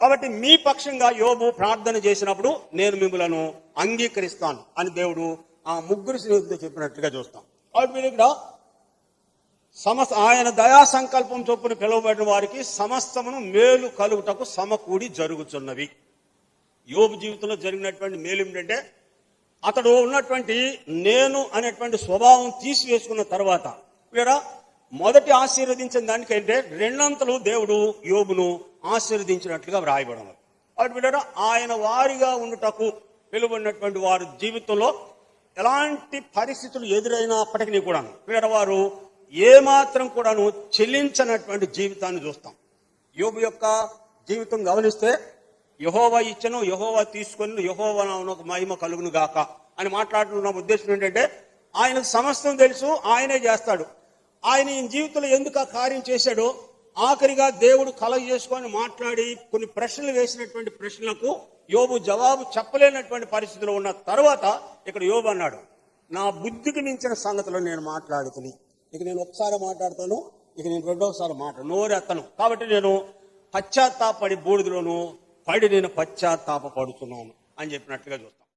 కాబట్టి మీ పక్షంగా యోబు ప్రార్థన చేసినప్పుడు నేను మిమ్మలను అంగీకరిస్తాను అని దేవుడు ఆ ముగ్గురు స్నేహితులతో చెప్పినట్లుగా చూస్తాం. కాబట్టి మీరు ఇక్కడ సమస్త ఆయన దయా సంకల్పం చొప్పున పిలువబడిన వారికి సమస్తమును మేలు కలుగుటకు సమకూడి జరుగుతున్నవి యోబు జీవితంలో జరిగినటువంటి మేలు ఏమిటంటే అతడు ఉన్నటువంటి నేను అనేటువంటి స్వభావం తీసివేసుకున్న తర్వాత వీరా మొదటి ఆశీర్వదించిన దానికంటే రెండంతలు దేవుడు యోబును ఆశీర్వదించినట్లుగా వ్రాయబడము అటు వీరా ఆయన వారిగా ఉండుటకు పిలువడినటువంటి వారి జీవితంలో ఎలాంటి పరిస్థితులు ఎదురైనప్పటికీ కూడాను వీర వారు ఏమాత్రం కూడాను చెల్లించనటువంటి జీవితాన్ని చూస్తాం. యోబు యొక్క జీవితం గమనిస్తే యహోవా ఇచ్చను యహోవా తీసుకొని యహోవా ఒక మహిమ కలుగును గాక అని మాట్లాడుతున్న ఉద్దేశం ఏంటంటే ఆయనకు సమస్తం తెలుసు ఆయనే చేస్తాడు. ఆయన ఈ జీవితంలో ఎందుకు ఆ కార్యం చేశాడో ఆఖరిగా దేవుడు కలగ చేసుకొని మాట్లాడి కొన్ని ప్రశ్నలు వేసినటువంటి ప్రశ్నలకు యోబు జవాబు చెప్పలేనటువంటి పరిస్థితిలో ఉన్న తర్వాత ఇక్కడ యోబు అన్నాడు నా బుద్ధికి మించిన సంగతిలో నేను మాట్లాడుతుని. ఇక నేను ఒకసారి మాట్లాడతాను ఇక నేను రెండోసారి మాట నోరెత్తను కాబట్టి నేను పశ్చాత్తాపడి బూడిదలోను పడి నేను పశ్చాత్తాప పడుతున్నాను అని చెప్పినట్లుగా చూస్తాం.